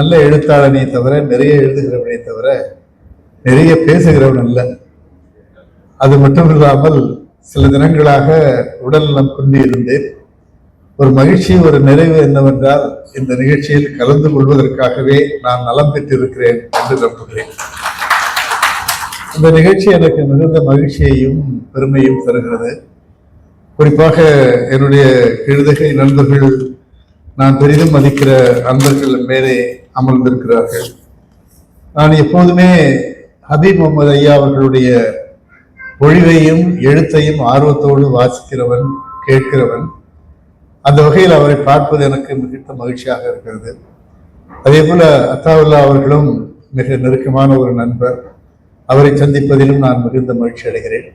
நல்ல எழுத்தாளனே தவிர நிறைய எழுதுகிறவனே தவிர நிறைய பேசுகிறவன் அல்ல. அது மட்டும் இல்லாமல் சில தினங்களாக உடல் நலம் குன்றி இருந்தேன் ஒரு மகிழ்ச்சி ஒரு நிறைவு என்னவென்றால் இந்த நிகழ்ச்சியில் கலந்து கொள்வதற்காகவே நான் நலம் பெற்றிருக்கிறேன் என்று நம்புகிறேன். இந்த நிகழ்ச்சி எனக்கு மிகுந்த மகிழ்ச்சியையும் பெருமையும் தருகிறது. குறிப்பாக என்னுடைய எழுதுகை நண்பர்கள் நான் பெரிதும் மதிக்கிற நண்பர்கள் மேலே அமர்ந்திருக்கிறார்கள். நான் எப்போதுமே ஹபீப் முகமது ஐயா அவர்களுடைய பொழிவையும் எழுத்தையும் ஆர்வத்தோடு வாசிக்கிறவன் கேட்கிறவன். அந்த வகையில் அவரை பார்ப்பது எனக்கு மிகுந்த மகிழ்ச்சியாக இருக்கிறது. அதே போல அத்தாவுல்லா அவர்களும் மிக நெருக்கமான ஒரு நண்பர். அவரை சந்திப்பதிலும் நான் மிகுந்த மகிழ்ச்சி அடைகிறேன்.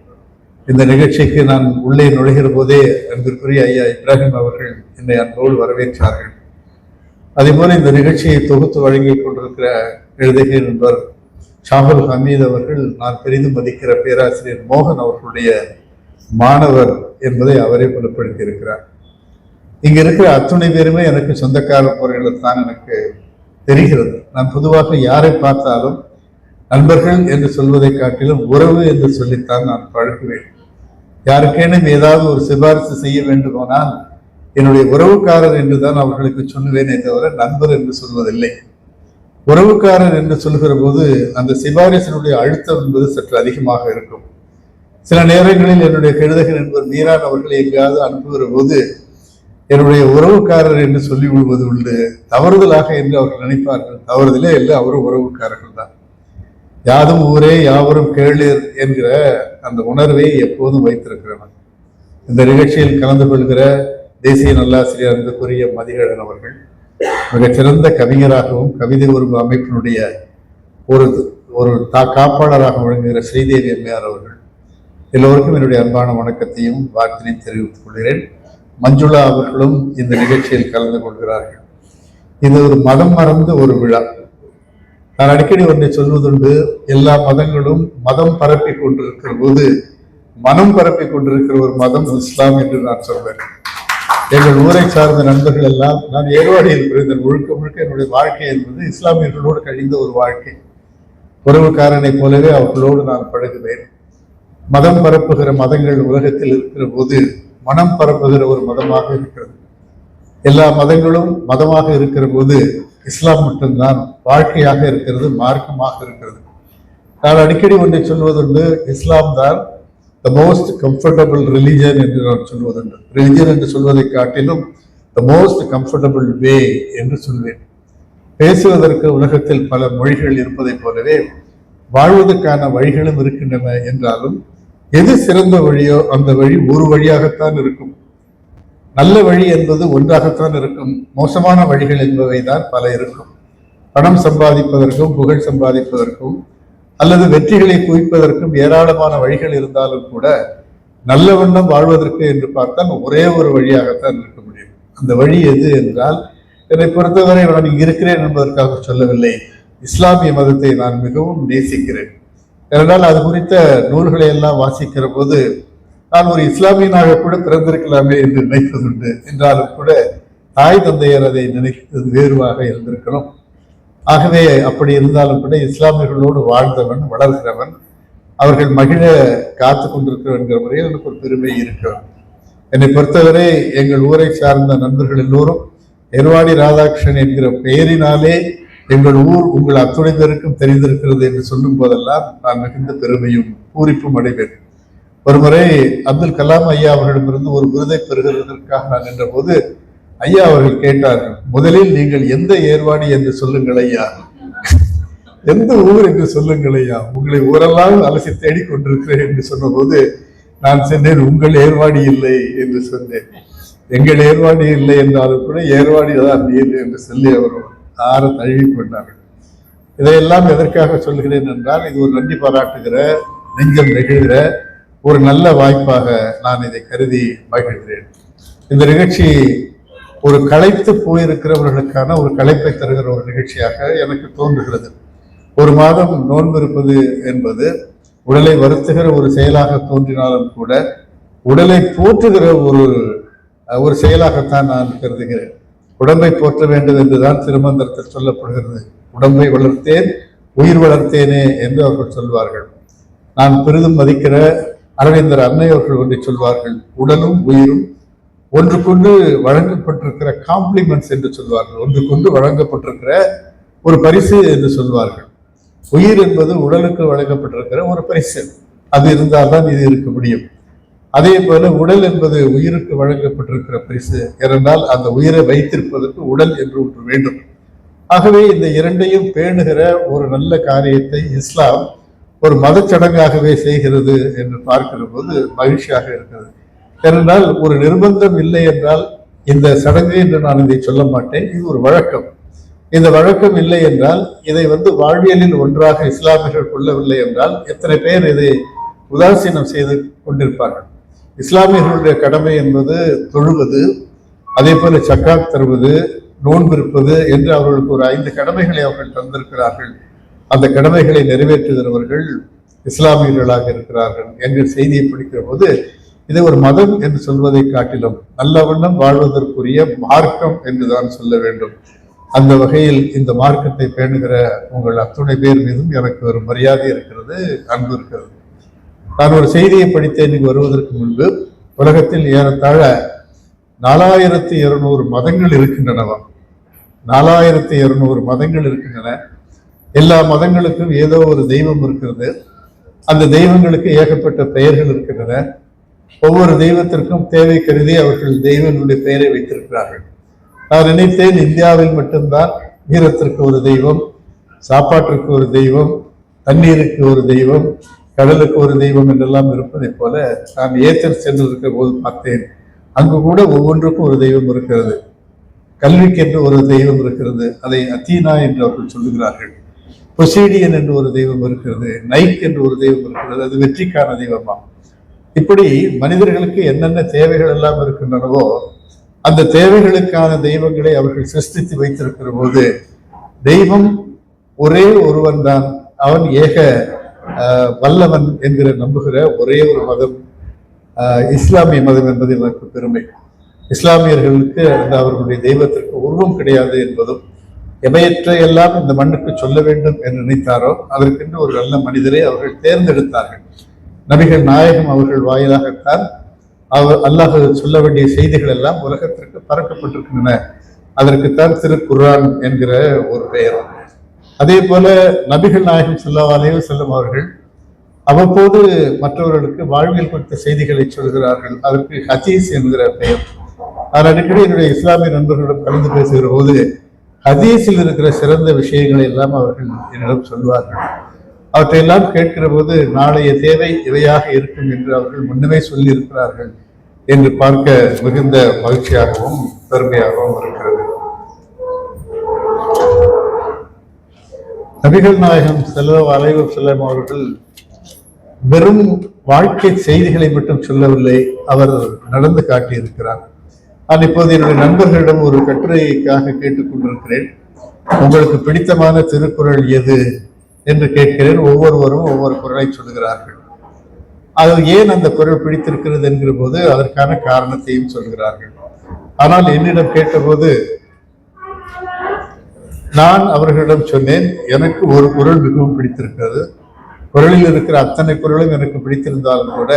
இந்த நிகழ்ச்சிக்கு நான் உள்ளே நுழைகிற போதே அன்பிற்குரிய ஐயா இப்ராஹிம் அவர்கள் என்னை அன்போடு வரவேற்றார்கள். அதேபோல் இந்த நிகழ்ச்சியை தொகுத்து வழங்கிக் கொண்டிருக்கிற எழுதுகை நண்பர் ஷாகுல் ஹமீத் அவர்கள் நான் பெரிதும் மதிக்கிற பேராசிரியர் மோகன் அவர்களுடைய மாணவர் என்பதை அவரே புலப்படுத்தி இருக்கிறார் இங்க இருக்கிற அத்துணை பேருமே எனக்கு சொந்தக்கார முறையில் தான் எனக்கு தெரிகிறது. நான் பொதுவாக யாரை பார்த்தாலும் நண்பர்கள் என்று சொல்வதை காட்டிலும் உறவு என்று சொல்லித்தான் நான் பழகுவேன். யாருக்கேனும் ஏதாவது ஒரு சிபாரிசு செய்ய வேண்டுமானால் என்னுடைய உறவுக்காரர் என்று தான் அவர்களுக்கு சொல்லுவேனே தவிர நண்பர் என்று சொல்வதில்லை. உறவுக்காரர் என்று சொல்கிற போது அந்த சிபாரிசனுடைய அழுத்தம் என்பது சற்று அதிகமாக இருக்கும். சில நேரங்களில் என்னுடைய கெழுதகர் நண்பர் மீரான் அவர்களை எங்காவது அனுப்புகிற போது என்னுடைய உறவுக்காரர் என்று சொல்லி விடுவது உண்டு. தவறுதலாக என்று அவர்கள் நினைப்பார்கள். தவறுதலே இல்லை அவரும் உறவுக்காரர்கள் தான். யாதும் ஊரே யாவரும் கேளீர் என்கிற அந்த உணர்வை எப்போதும் வைத்திருக்கிறவன். இந்த நிகழ்ச்சியில் கலந்து கொள்கிற தேசிய நல்லாசிரியர் அன்புக்குரிய மதிகழன் அவர்கள் மிகச்சிறந்த கவிஞராகவும் கவிதை உருவ அமைப்பினுடைய ஒரு ஒரு தா காப்பாளராக விளங்குகிற ஸ்ரீதேவி எம்மையார் அவர்கள் எல்லோருக்கும் என்னுடைய அன்பான வணக்கத்தையும் வாழ்த்தினையும் தெரிவித்துக் கொள்கிறேன். மஞ்சுளா அவர்களும் இந்த நிகழ்ச்சியில் கலந்து கொள்கிறார்கள். இது ஒரு மதம் மறந்த ஒரு விழா. நான் அடிக்கடி ஒன்றை சொல்வதுண்டு எல்லா மதங்களும் மதம் பரப்பி கொண்டிருக்கிற போது மனம் பரப்பி கொண்டிருக்கிற ஒரு மதம் இஸ்லாம் என்று நான் சொல்வேன். எங்கள் ஊரை சார்ந்த நண்பர்கள் எல்லாம் நான் ஏர்வாடியில் பிறந்த முழுக்க முழுக்க என்னுடைய வாழ்க்கை என்பது இஸ்லாமியர்களோடு கழிந்த ஒரு வாழ்க்கை. உறவுக்காரனை போலவே அவர்களோடு நான் பழகுவேன். மதம் பரப்புகிற மதங்கள் உலகத்தில் இருக்கிற போது மனம் பரப்புகிற ஒரு மதமாக இருக்கிறது. எல்லா மதங்களும் மதமாக இருக்கிற போது இஸ்லாம் மட்டும்தான் வாழ்க்கையாக இருக்கிறது மார்க்கமாக இருக்கிறது. நான் அடிக்கடி ஒன்றை சொல்வதுண்டு இஸ்லாம் தான் த மோஸ்ட் கம்ஃபர்டபுள் ரிலிஜன் என்று நான் சொல்வதுண்டு ரிலிஜன் என்று சொல்வதை காட்டிலும் த மோஸ்ட் கம்ஃபர்டபுள் வே என்று சொல்வேன். பேசுவதற்கு உலகத்தில் பல மொழிகள் இருப்பதைப் போலவே வாழ்வதற்கான வழிகளும் இருக்கின்றன என்றாலும் எது சிறந்த வழியோ அந்த வழி ஒரு வழியாகத்தான் இருக்கும். நல்ல வழி என்பது ஒன்றாகத்தான் இருக்கும். மோசமான வழிகள் என்பவை தான் பல இருக்கும். பணம் சம்பாதிப்பதற்கும் புகழ் சம்பாதிப்பதற்கும் அல்லது வெற்றிகளை குவிப்பதற்கும் ஏராளமான வழிகள் இருந்தாலும் கூட நல்ல வண்ணம் வாழ்வதற்கு என்று பார்த்தால் ஒரே ஒரு வழியாகத்தான் இருக்க முடியும். அந்த வழி எது என்றால் என்னை பொறுத்தவரை நான் இங்கு இருக்கிறேன் என்பதற்காக சொல்லவில்லை. இஸ்லாமிய மதத்தை நான் மிகவும் நேசிக்கிறேன். ஏனென்றால் அது குறித்த நூல்களை எல்லாம் வாசிக்கிற போது நான் ஒரு இஸ்லாமியனாக கூட பிறந்திருக்கலாமே என்று நினைப்பதுண்டு. என்றாலும் கூட தாய் தந்தையர் அதை நினைத்தது வேறுவாக இருந்திருக்கணும். ஆகவே அப்படி இருந்தாலும் கூட இஸ்லாமியர்களோடு வாழ்ந்தவன் வளர்கிறவன் அவர்கள் மகிழ காத்து கொண்டிருக்கிறோம் என்கிற முறையில் எனக்கு ஒரு பெருமை இருக்கிறது. என்னை பொறுத்தவரை எங்கள் ஊரை சார்ந்த நண்பர்கள் எல்லோரும் எருவாடி ராதாகிருஷ்ணன் என்கிற பெயரினாலே எங்கள் ஊர் உங்கள் அத்துணை பேருக்கும் தெரிந்திருக்கிறது என்று சொல்லும் போதெல்லாம் நான் மிகுந்த பெருமையும் பூரிப்பும் அடைவேன். ஒருமுறை அப்துல் கலாம் ஐயா அவர்களிடமிருந்து ஒரு விருதை பெறுகிறதற்காக நான் நின்றபோது ஐயா அவர்கள் கேட்டார்கள் முதலில் நீங்கள் எந்த ஏர்வாடி என்று சொல்லுங்கள் ஐயா. எந்த ஊர் என்று சொல்லுங்கள் ஐயா? உங்களை ஊரெல்லாம் அலசி தேடிக் கொண்டிருக்கிறேன் என்று சொன்னபோது நான் சென்றேன் உங்கள் ஏர்வாடி இல்லை என்று சொன்னேன். எங்கள் ஏர்வாடி இல்லை என்றாலும் கூட ஏர்வாடி தான் நீர் என்று சொல்லி அவர் ஆற தழுவி கொண்டார்கள். இதையெல்லாம் எதற்காக சொல்கிறேன் என்றால் இது ஒரு நன்றி பாராட்டுகிற நெஞ்சம் நெகிழ்கிற ஒரு நல்ல வாய்ப்பாக நான் இதை கருதி மகிழ்கிறேன். இந்த நிகழ்ச்சி ஒரு களைத்து போயிருக்கிறவர்களுக்கான ஒரு களைப்பை தருகிற ஒரு நிகழ்ச்சியாக எனக்கு தோன்றுகிறது. ஒரு மாதம் நோன்பு இருப்பது என்பது உடலை வருத்துகிற ஒரு செயலாக தோன்றினாலும் கூட உடலை போற்றுகிற ஒரு ஒரு செயலாகத்தான் நான் கருதுகிறேன். உடம்பை போற்ற வேண்டும் என்றுதான் திருமந்திரத்தில் சொல்லப்படுகிறது. உடம்பை வளர்த்தேன் உயிர் வளர்த்தேனே என்று அவர்கள் சொல்வார்கள். நான் பெரிதும் மதிக்கிற அரவிந்தர் அன்னை அவர்கள் ஒன்றை சொல்வார்கள் உடலும் உயிரும் ஒன்றுக்கொண்டு வழங்கப்பட்டிருக்கிற காம்ப்ளிமெண்ட்ஸ் என்று சொல்வார்கள். ஒன்றுக்கொண்டு வழங்கப்பட்டிருக்கிற ஒரு பரிசு என்று சொல்வார்கள். உயிர் என்பது உடலுக்கு வழங்கப்பட்டிருக்கிற ஒரு பரிசு. அது இருந்தால்தான் இது இருக்க முடியும். அதே போல உடல் என்பது உயிருக்கு வழங்கப்பட்டிருக்கிற பரிசு. ஏனென்றால் அந்த உயிரை வைத்திருப்பதற்கு உடல் என்று ஒன்று வேண்டும். ஆகவே இந்த இரண்டையும் பேணுகிற ஒரு நல்ல காரியத்தை இஸ்லாம் ஒரு மதச்சடங்காகவே செய்கிறது என்று பார்க்கிற போது மகிழ்ச்சியாக இருக்கிறது. ஏனென்றால் ஒரு நிர்பந்தம் இல்லை என்றால் இந்த சடங்கு என்று நான் இதை சொல்ல மாட்டேன். இது ஒரு வழக்கம். இந்த வழக்கம் இல்லை என்றால் இதை வந்து வாழ்வியலில் ஒன்றாக இஸ்லாமியர்கள் கொள்ளவில்லை என்றால் எத்தனை பேர் இதை உதாசீனம் செய்து கொண்டிருப்பார்கள். இஸ்லாமியர்களுடைய கடமை என்பது தொழுவது அதே போல சக்காத் தருவது நோன்பிருப்பது என்று அவர்களுக்கு ஒரு ஐந்து கடமைகளை அவர்கள் தந்திருக்கிறார்கள். அந்த கடமைகளை நிறைவேற்றுகிறவர்கள் இஸ்லாமியர்களாக இருக்கிறார்கள் என்ற செய்தியை படிக்கிற போது இதை ஒரு மதம் என்று சொல்வதை காட்டிலும் நல்ல வண்ணம் வாழ்வதற்குரிய மார்க்கம் என்றுதான் சொல்ல வேண்டும். அந்த வகையில் இந்த மார்க்கத்தை பேணுகிற உங்கள் அத்துணை பேர் மீதும் எனக்கு ஒரு மரியாதை இருக்கிறது அன்பு இருக்கிறது. நான் ஒரு செய்தியை படித்தேன் இங்கு வருவதற்கு முன்பு. உலகத்தில் ஏறத்தாழ நாலாயிரத்தி இருநூறு மதங்கள் இருக்கின்றனவாம் நாலாயிரத்தி இருநூறு மதங்கள் இருக்கின்றன. எல்லா மதங்களுக்கும் ஏதோ ஒரு தெய்வம் இருக்கிறது. அந்த தெய்வங்களுக்கு ஏகப்பட்ட பெயர்கள் இருக்கின்றன. ஒவ்வொரு தெய்வத்திற்கும் தேவை கருதி அவர்கள் தெய்வங்களுடைய பெயரை வைத்திருக்கிறார்கள். நான் நினைத்தேன் இந்தியாவில் மட்டும்தான் வீரத்திற்கு ஒரு தெய்வம் சாப்பாட்டிற்கு ஒரு தெய்வம் தண்ணீருக்கு ஒரு தெய்வம் கடலுக்கு ஒரு தெய்வம் என்றெல்லாம் இருப்பதைப் போல நான் ஏத்தர் சென்றிருக்கிற போது பார்த்தேன். அங்கு கூட ஒவ்வொன்றுக்கும் ஒரு தெய்வம் இருக்கிறது. கல்விக்கென்று ஒரு தெய்வம் இருக்கிறது. அதை அத்தீனா என்று அவர்கள் சொல்லுகிறார்கள். பொசீடியன் என்று ஒரு தெய்வம் இருக்கிறது. நைக் என்று ஒரு தெய்வம் இருக்கிறது. அது வெற்றிக்கான தெய்வமாகும் இப்படி மனிதர்களுக்கு என்னென்ன தேவைகள் எல்லாம் இருக்கின்றனவோ அந்த தேவைகளுக்கான தெய்வங்களை அவர்கள் சிருஷ்டித்து வைத்திருக்கிற போது தெய்வம் ஒரே ஒருவன் தான் அவன் ஏக வல்லவன் என்கிற நம்புகிற ஒரே ஒரு மதம் ஆஹ், இஸ்லாமிய மதம் என்பது எனக்கு பெருமை. இஸ்லாமியர்களுக்கு அந்த அவர்களுடைய தெய்வத்திற்கு உருவம் கிடையாது என்பதும் எவையற்ற எல்லாம் இந்த மண்ணுக்கு சொல்ல வேண்டும் என்று நினைத்தாரோ அதற்கென்று ஒரு நல்ல மனிதரை அவர்கள் தேர்ந்தெடுத்தார்கள். நபிகள் நாயகம் அவர்கள் வாயிலாகத்தான் அவர் அல்லாஹ் சொல்ல வேண்டிய செய்திகள் எல்லாம் உலகத்திற்கு பறக்கப்பட்டிருக்கின்றன அதற்குத்தான் திருக்குர்ஆன் என்கிற ஒரு பெயர். அதே போல நபிகள் நாயகம் செல்லவாலேயோ செல்லும் அவர்கள் அவ்வப்போது மற்றவர்களுக்கு வாழ்வியல் குறித்த செய்திகளை சொல்கிறார்கள். அதற்கு ஹதீஸ் என்கிற பெயர். நான் அடிக்கடி என்னுடைய இஸ்லாமிய நண்பர்களிடம் கலந்து பேசுகிற போது ஹதீஸில் இருக்கிற சிறந்த விஷயங்களை எல்லாம் அவர்கள் என்னிடம் சொல்வார்கள். அவற்றையெல்லாம் கேட்கிற போது நாளைய தேவை இவையாக இருக்கும் என்று அவர்கள் முன்னமே சொல்லி இருக்கிறார்கள் என்று பார்க்க மிகுந்த மகிழ்ச்சியாகவும் பெருமையாகவும் இருக்கிறது. நபிகள் நாயகம் செல்ல அலைவு செல்லம் அவர்கள் வெறும் வாழ்க்கை செய்திகளை மட்டும் சொல்லவில்லை அவர் நடந்து காட்டியிருக்கிறார். நான் இப்போது என்னுடைய நண்பர்களிடம் ஒரு கட்டுரைக்காக கேட்டுக்கொண்டிருக்கிறேன். உங்களுக்கு பிடித்தமான திருக்குறள் எது? என்று கேட்கிறேன். ஒவ்வொருவரும் ஒவ்வொரு குரலை சொல்கிறார்கள் அது ஏன் அந்த குரல் பிடித்திருக்கிறது என்கிற போது அதற்கான காரணத்தையும் சொல்கிறார்கள் ஆனால் என்னிடம் கேட்டபோது நான் அவர்களிடம் சொன்னேன் எனக்கு ஒரு குரல் மிகவும் பிடித்திருக்கிறது. குரலில் இருக்கிற அத்தனை குரலும் எனக்கு பிடித்திருந்தாலும் கூட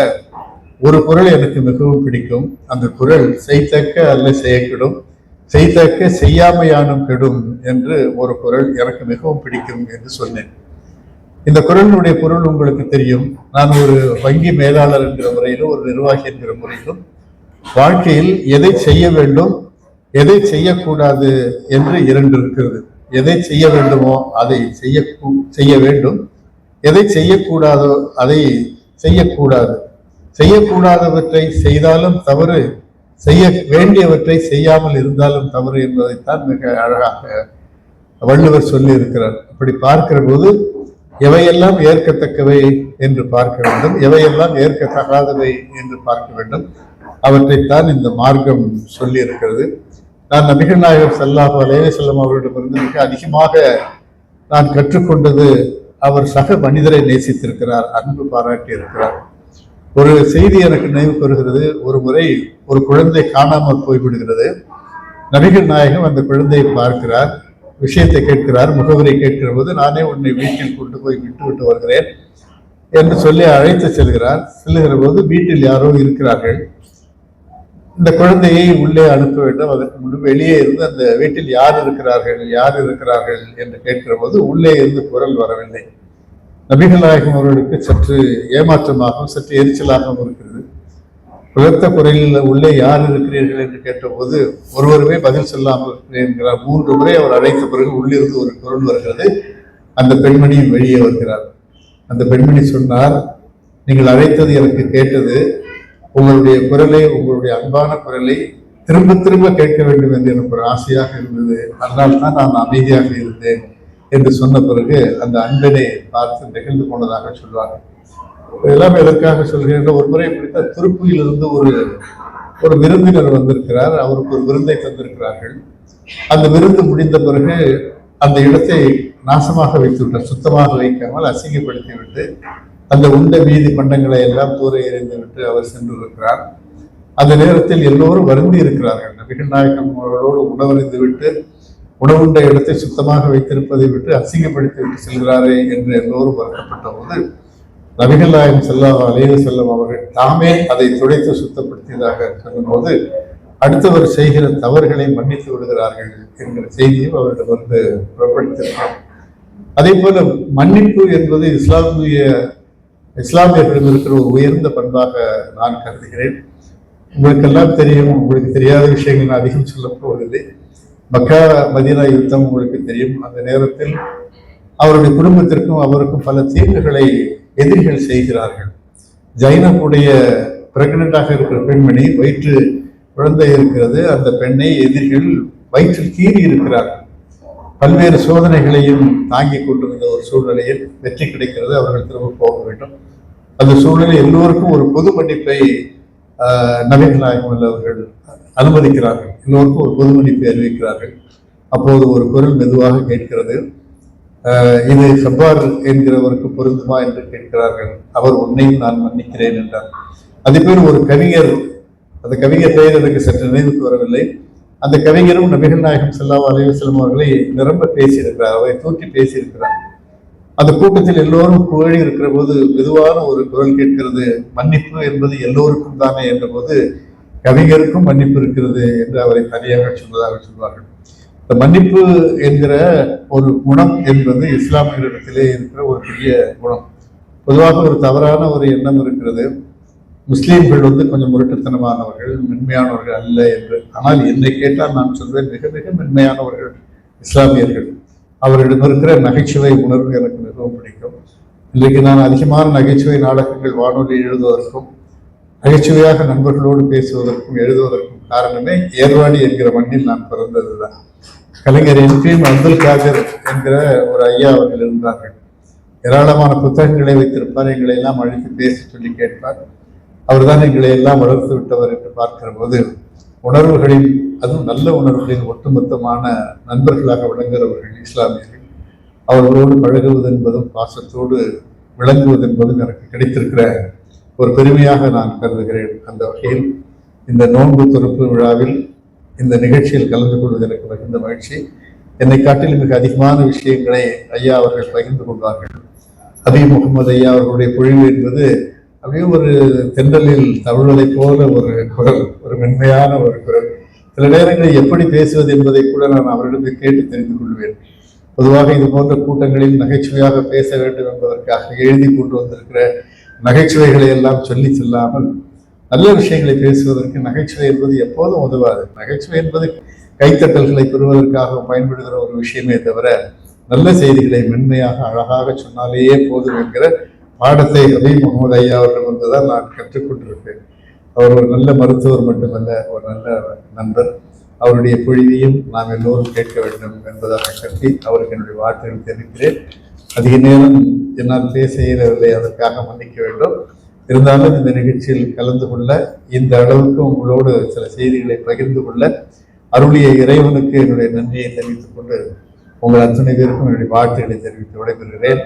ஒரு குரல் எனக்கு மிகவும் பிடிக்கும். அந்த குரல் செய்தக்க அல்ல செய்யக்கிடும் செய்தக்க செய்யாமையானும் கெடும் என்று ஒரு குரல் எனக்கு மிகவும் பிடிக்கும் என்று சொன்னேன். இந்த குரலினுடைய பொருள் உங்களுக்கு தெரியும். நான் ஒரு வங்கி மேலாளர் என்கிற முறையிலும் ஒரு நிர்வாகி என்கிற முறையிலும் வாழ்க்கையில் எதை செய்ய வேண்டும் எதை செய்யக்கூடாது என்று இரண்டு இருக்கிறது. எதை செய்ய வேண்டுமோ அதை செய்ய செய்ய வேண்டும். எதை செய்யக்கூடாதோ அதை செய்யக்கூடாது. செய்யக்கூடாதவற்றை செய்தாலும் தவறு செய்ய வேண்டியவற்றை செய்யாமல் இருந்தாலும் தவறு என்பதைத்தான் மிக அழகாக வள்ளுவர் சொல்லி இருக்கிறார் அப்படி பார்க்கிற போது எவையெல்லாம் ஏற்கத்தக்கவை என்று பார்க்க வேண்டும் எவையெல்லாம் ஏற்கத்தகாதவை என்று பார்க்க வேண்டும் அவற்றைத்தான் இந்த மார்க்கம் சொல்லி இருக்கிறது நான் நபிகள் நாயகர் சல்லாஹ் அலேவே செல்லம் அவர்களிடமிருந்து மிக அதிகமாக நான் கற்றுக்கொண்டது அவர் சக மனிதரை நேசித்திருக்கிறார் அன்பு பாராட்டி இருக்கிறார் ஒரு செய்தி எனக்கு நினைவுக்கு வருகிறது ஒரு முறை ஒரு குழந்தை காணாமல் போய்விடுகிறது. நபிகள் நாயகம் அந்த குழந்தையை பார்க்கிறார். விஷயத்தை கேட்கிறார் முகவரை கேட்கிற போது நானே உன்னை வீட்டில் கொண்டு போய் விட்டு விட்டு வருகிறேன் என்று சொல்லி அழைத்து செல்கிறார். செல்லுகிற போது வீட்டில் யாரோ இருக்கிறார்கள். இந்த குழந்தையை உள்ளே அனுப்ப வேண்டும். அதற்கு முன்பு வெளியே இருந்து அந்த வீட்டில் யார் இருக்கிறார்கள் யார் இருக்கிறார்கள் என்று கேட்கிற போது உள்ளே இருந்து குரல் வரவில்லை. நபிகள் நாயகம் அவர்களுக்கு சற்று ஏமாற்றமாகவும் சற்று எரிச்சலாகவும் இருக்கிறது. உயர்த்த குரலில் உள்ளே யார் இருக்கிறீர்கள் என்று கேட்டபோது ஒருவருமே பதில் சொல்லாமல் இருக்கிறேன் என்கிறார் மூன்று முறை அவர் அழைத்த பிறகு உள்ளிருந்து ஒரு குரல் வருகிறது. அந்த பெண்மணியின் வெளியே வருகிறார். அந்த பெண்மணி சொன்னார் நீங்கள் அழைத்தது எனக்கு கேட்டது. உங்களுடைய குரலை உங்களுடைய அன்பான குரலை திரும்ப திரும்ப கேட்க வேண்டும் என்று எனக்கு ஒரு ஆசையாக இருந்தது. அதனால் தான் நான் அமைதியாக இருந்தேன் என்று சொன்ன பிறகு அந்த அன்பனை பார்த்து நெகிழ்ந்து போனதாக சொல்வார்கள். இதெல்லாம் எதற்காக சொல்கிறேன் ஒரு முறை பிடித்த திருப்புயிலிருந்து ஒரு ஒரு விருந்தினர் வந்திருக்கிறார். அவருக்கு ஒரு விருந்தை தந்திருக்கிறார்கள். அந்த விருந்து முடிந்த பிறகு அந்த இடத்தை நாசமாக வைத்துவிட்டார் சுத்தமாக வைக்காமல் அசிங்கப்படுத்தி விட்டு அந்த உண்ட வீதி பண்டங்களை எல்லாம் தூர எறிந்து விட்டு அவர் சென்றிருக்கிறார். அந்த நேரத்தில் எல்லோரும் வருந்தி இருக்கிறார்கள். நபிகள் நாயகம் அவர்களோடு உணவறிந்து விட்டு உணவுண்ட இடத்தை சுத்தமாக வைத்திருப்பதை விட்டு அசிங்கப்படுத்தி விட்டு செல்கிறாரே என்று எல்லோரும் வருத்தப்பட்ட போது நபிகள் நாயகம் செல்லம் அலைய செல்லம் அவர்கள் தாமே அதை துடைத்து சுத்தப்படுத்தியதாக சொல்லும்போது அடுத்தவர் செய்கிற தவறுகளை மன்னித்து விடுகிறார்கள் என்கிற செய்தியும் அவரிடம் வந்து புறப்படுத்தினார். அதே போல மன்னிப்பு என்பது இஸ்லாமிய இஸ்லாமியர்களிடம் இருக்கிற ஒரு உயர்ந்த பண்பாக நான் கருதுகிறேன். உங்களுக்கெல்லாம் தெரியும் உங்களுக்கு தெரியாத விஷயங்கள் நான் அதிகம் சொல்ல போவதில்லை மக்கா மதீனா யுத்தம் உங்களுக்கு தெரியும். அந்த நேரத்தில் அவருடைய குடும்பத்திற்கும் அவருக்கும் பல தீங்குகளை எதிரிகள் செய்கிறார்கள். ஜைனப்புடைய பிரெக்னண்டாக இருக்கிற பெண்மணி வயிற்று குழந்தை இருக்கிறது. அந்த பெண்ணை எதிரிகள் வயிற்றில் கீறி இருக்கிறார்கள். பல்வேறு சோதனைகளையும் தாங்கிக் கொண்டிருந்த ஒரு சூழ்நிலையில் வெற்றி கிடைக்கிறது. அவர்கள் திரும்ப போக வேண்டும். அந்த சூழ்நிலை எல்லோருக்கும் ஒரு பொது மன்னிப்பை நவீன நாயகம் அவர்கள் அனுமதிக்கிறார்கள். எல்லோருக்கும் ஒரு பொது மன்னிப்பை அறிவிக்கிறார்கள். அப்போது ஒரு குரல் மெதுவாக கேட்கிறது. இது சப்பார் என்கிறவருக்கு பொருந்துமா என்று கேட்கிறார்கள். அவர் உன்னையும் நான் மன்னிக்கிறேன் என்றார். அதே பேர் ஒரு கவிஞர். அந்த கவிஞர் பெயர் எனக்கு சற்று நினைவுக்கு வரவில்லை. அந்த கவிஞரும் நபிகள் நாயகம் செல்லா அலைவசலம் அவர்களை நிரம்ப பேசியிருக்கிறார். அவரை தூக்கி பேசியிருக்கிறார். அந்த கூட்டத்தில் எல்லோரும் புகழி இருக்கிற போது மெதுவான ஒரு குரல் கேட்கிறது. மன்னிப்பு என்பது எல்லோருக்கும் தானே என்ற போது கவிஞருக்கும் மன்னிப்பு இருக்கிறது என்று அவரை தனியாக சொன்னதாக சொல்வார்கள். இந்த மன்னிப்பு என்கிற ஒரு குணம் என்பது இஸ்லாமியரிடத்திலே இருக்கிற ஒரு பெரிய குணம். பொதுவாக ஒரு தவறான ஒரு எண்ணம் இருக்கிறது. முஸ்லீம்கள் வந்து கொஞ்சம் முரட்டுத்தனமானவர்கள் மென்மையானவர்கள் அல்ல என்று. ஆனால் என்னை கேட்டால் நான் சொல்வேன் மிக மிக மென்மையானவர்கள் இஸ்லாமியர்கள். அவரிடம் இருக்கிற நகைச்சுவை உணர்வு எனக்கு மிகவும் பிடிக்கும். இன்றைக்கு நான் அதிகமான நகைச்சுவை நாடகங்கள் வானொலி எழுதுவதற்கும் நகைச்சுவையாக நண்பர்களோடு பேசுவதற்கும் எழுதுவதற்கும் காரணமே ஏர்வாடி என்கிற மண்ணில் நான் பிறந்ததுதான். கலைஞர் என்பிஎம் அப்துல் காதர் என்கிற ஒரு ஐயா அவர்கள் இருந்தார்கள். ஏராளமான புத்தகங்களை வைத்திருப்பார் எங்களை எல்லாம் அழைத்து பேசி சொல்லி கேட்பார். அவர்தான் எங்களை எல்லாம் வளர்த்து விட்டவர் என்று பார்க்கிற போது உணர்வுகளின் அதுவும் நல்ல உணர்வுகளின் ஒட்டுமொத்தமான நண்பர்களாக விளங்குகிறவர்கள் இஸ்லாமியர்கள். அவர்களோடு பழகுவது என்பதும் பாசத்தோடு விளங்குவது என்பதும் எனக்கு கிடைத்திருக்கிற ஒரு பெருமையாக நான் கருதுகிறேன். அந்த வகையில் இந்த நோன்பு துறப்பு விழாவில் இந்த நிகழ்ச்சியில் கலந்து கொள்வது எனக்கு மிகுந்த மகிழ்ச்சி. என்னை காட்டில் மிக அதிகமான விஷயங்களை ஐயா அவர்கள் பகிர்ந்து கொண்டார்கள் அபி முகமது ஐயா அவர்களுடைய பொழிவு என்பது அப்படியே ஒரு தென்றலில் தவழ்வதை போல ஒரு குரல் ஒரு மென்மையான ஒரு குரல். சில நேரங்களில் எப்படி பேசுவது என்பதை கூட நான் அவரிடம் கேட்டு தெரிந்து கொள்வேன். பொதுவாக இது போன்ற கூட்டங்களில் நகைச்சுவையாக பேச வேண்டும் என்பதற்காக எழுதி கொண்டு வந்திருக்கிற நகைச்சுவைகளை எல்லாம் சொல்லி செல்லாமல் நல்ல விஷயங்களை பேசுவதற்கு நகைச்சுவை என்பது எப்போதும் உதவாது. நகைச்சுவை என்பது கைத்தட்டல்களை பெறுவதற்காக பயன்படுகிற ஒரு விஷயமே தவிர நல்ல செய்திகளை மென்மையாக அழகாக சொன்னாலேயே போதும் என்கிற பாடத்தை ரவி முகமது ஐயா அவர்கள் வந்துதான் நான் கற்றுக்கொண்டிருப்பேன் அவர் ஒரு நல்ல மருத்துவர் மட்டுமல்ல ஒரு நல்ல நண்பர். அவருடைய பொழிவையும் நாம் எல்லோரும் கேட்க வேண்டும் என்பதாக கருதி அவருக்கு என்னுடைய வார்த்தைகள் தெரிவிக்கிறேன். அதிக நேரம் என்னால் பேச இயலவில்லை அதற்காக மன்னிக்க வேண்டும். இருந்தாலும் இந்த நிகழ்ச்சியில் கலந்து கொள்ள இந்த அளவுக்கு உங்களோடு சில செய்திகளை பகிர்ந்து கொள்ள அருளிய இறைவனுக்கு என்னுடைய நன்றியை தெரிவித்துக் கொண்டு உங்கள் அத்தனை பேருக்கும் என்னுடைய வாழ்த்துக்களை தெரிவித்து விடைபெறுகிறேன்.